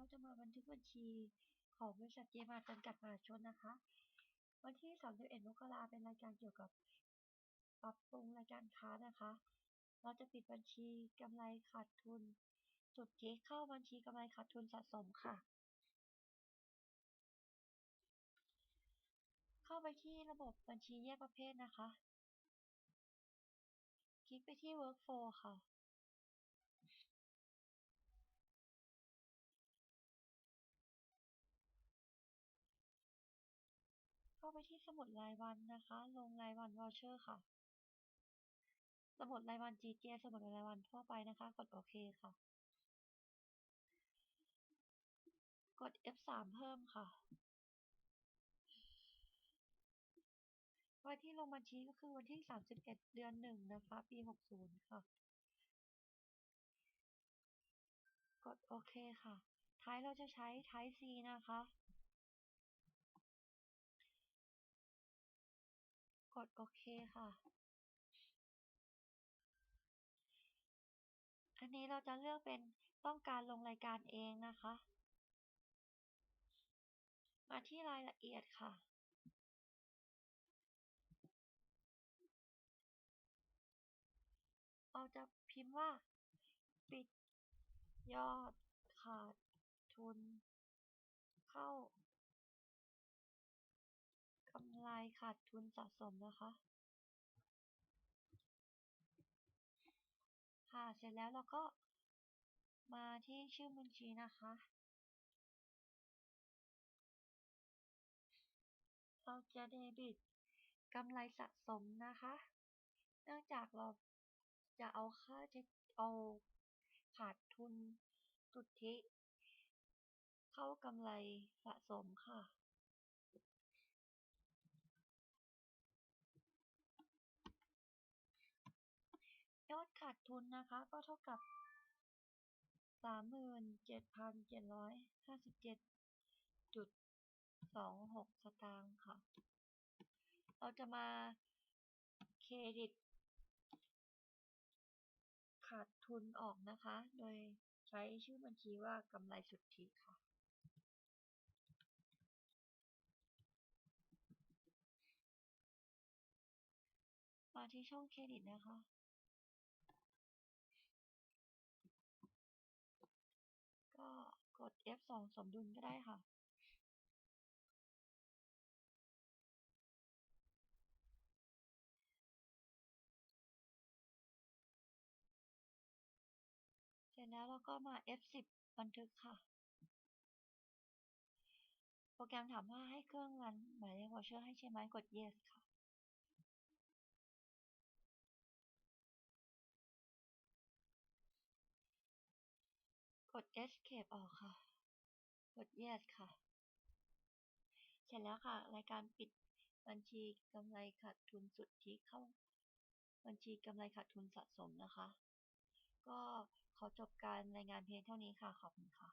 เราจะมาบันทึกบัญชีของบริษัทเจมาจำกัดมหาชนนะคะ วันที่ 31 มกราเป็นรายการเกี่ยวกับปรับปรุงรายการค้านะคะ เราจะปิดบัญชีกำไรขาดทุน จุดที่เข้าบัญชีกำไรขาดทุนสะสมค่ะ เข้าไปที่ระบบบัญชีแยกประเภทนะคะ คลิกไปที่ workflow ค่ะ ไปที่สมุดรายวันนะคะ ลงรายวันวอเชอร์ค่ะ สมุดรายวัน GJ สมุดรายวันทั่วไปนะคะ กดโอเคค่ะ กด F3 เพิ่มค่ะ วันที่ลงบัญชีก็คือวันที่ 31 เดือน 1 นะคะ ปี 60 ค่ะ กดโอเคค่ะ ท้ายเราจะใช้ Type C นะคะ ดโอเคค่ะ อันนี้เราจะเลือกเป็นต้องการลงรายการเองนะคะ มาที่รายละเอียดค่ะเราจะพิมพ์ว่า ปิดยอดขาดทุน ขาดทุนสะสมนะคะ ค่ะ เสร็จแล้วเราก็มาที่ชื่อบัญชีนะคะ เราจะเดบิตกำไรสะสมนะคะ เนื่องจากเราจะเอาค่าใช้เอาขาดทุนสุทธิ เข้ากำไรสะสมค่ะ ยอด ขาดทุนนะคะ ก็เท่ากับ 37,757.26 สตางค์ค่ะ เราจะมาเครดิต ขาดทุนออกนะคะ โดยใช้ชื่อบัญชีว่ากำไรสุทธิค่ะมาที่ช่องเครดิตนะคะ F2 สมดุลก็ได้ค่ะ เสร็จแล้วเราก็มา F10 บันทึกค่ะ โปรแกรมถามว่าให้เครื่องรันหมายเลขวอเชอร์ให้ใช่ไหมกด yes ค่ะกด escape ออกค่ะ กด yes ค่ะ เสร็จแล้วค่ะ รายการปิดบัญชีกำไรขาดทุนสุทธิเข้า บัญชีกำไรขาดทุนสะสมนะคะ ก็ขอจบการรายงานเพียงเท่านี้ค่ะ ขอบคุณค่ะ